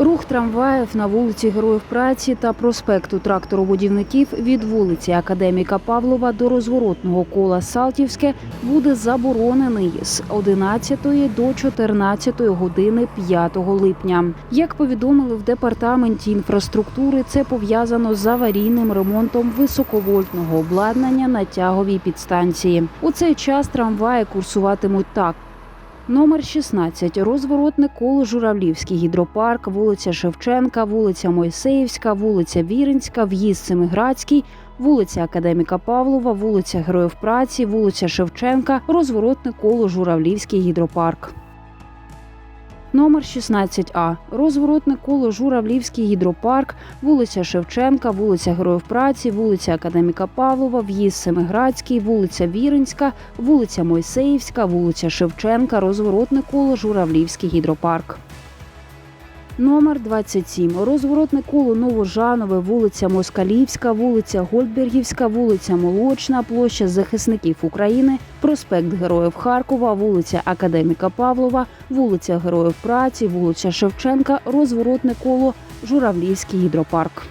Рух трамваїв на вулиці Героїв Праці та проспекту тракторобудівників від вулиці Академіка Павлова до розворотного кола Салтівське буде заборонений з 11 до 14 години 5 липня. Як повідомили в департаменті інфраструктури, це пов'язано з аварійним ремонтом високовольтного обладнання на тяговій підстанції. У цей час трамваї курсуватимуть так. Номер 16. Розворотне коло Журавлівський гідропарк, вулиця Шевченка, вулиця Мойсеївська, вулиця Віринська, в'їзд Семиградський, вулиця Академіка Павлова, вулиця Героїв Праці, вулиця Шевченка, розворотне коло Журавлівський гідропарк. Номер 16А. Розворотне коло Журавлівський гідропарк, вулиця Шевченка, вулиця Героїв Праці, вулиця Академіка Павлова, в'їзд Семиградський, вулиця Віринська, вулиця Мойсеївська, вулиця Шевченка, розворотне коло Журавлівський гідропарк. Номер 27. Розворотне коло Новожанове, вулиця Москалівська, вулиця Гольдбергівська, вулиця Молочна, площа Захисників України, проспект Героїв Харкова, вулиця Академіка Павлова, вулиця Героїв Праці, вулиця Шевченка, розворотне коло Журавлівський гідропарк.